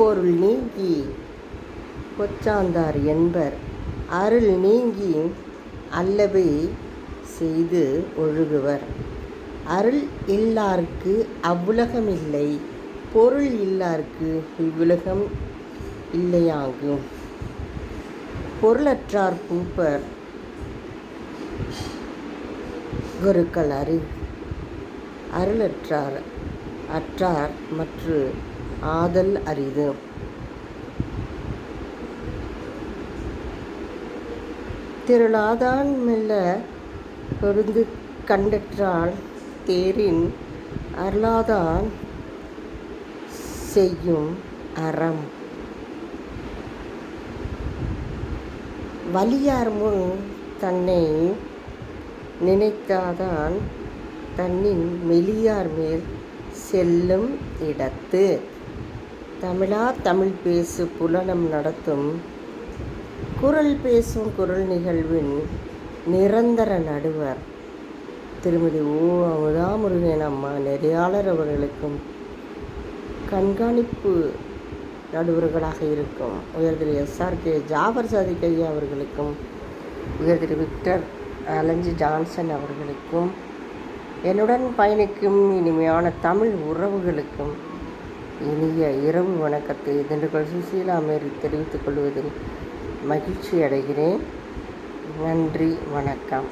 பொருள் நீங்கி கொச்சாந்தார் என்பர். அருள் நீங்கி அல்லவே செய்து ஒழுகுவர். அருள் இல்லார்க்கு அவ்வுலகம் இல்லை பொருள் இல்லார்க்கு இவ்வுலகம் இல்லையாகும் பொருளற்றார் பூப்பர் குருக்கள் அறி அருளற்றார் அற்றார் மற்றும் ஆதல் அரிது. திருளாதான் மெல்ல பொருந்து கண்டற்றால் தேரின் அருளாதான் செய்யும் அறம். வலியார் முன் தன்னை நினைத்தாதான் தன்னின் மெலியார் மேல் செல்லும் இடத்து. தமிழா தமிழ் பேசு புலனம் நடத்தும். குரல் பேசும் குரல் நிகழ்வின் நிரந்தர நடுவர் திருமதி ஓ. அமுதாமுருகன் அம்மா நெறியாளர் அவர்களுக்கும் கண்காணிப்பு நடுவர்களாக இருக்கும். உயர்திரு எஸ்ஆர்கே ஜாபர் சாதிக் ஐயா அவர்களுக்கும் உயர்திரு விக்டர் அலஞ்சி ஜான்சன் அவர்களுக்கும் என்னுடன் பயணிக்கும் இனிமையான தமிழ் உறவுகளுக்கும் இனிய இரவு வணக்கத்தை திண்டுக்கல் சுசீலா மேரி தெரிவித்துக் கொள்வதில் மகிழ்ச்சி அடைகிறேன் நன்றி வணக்கம்.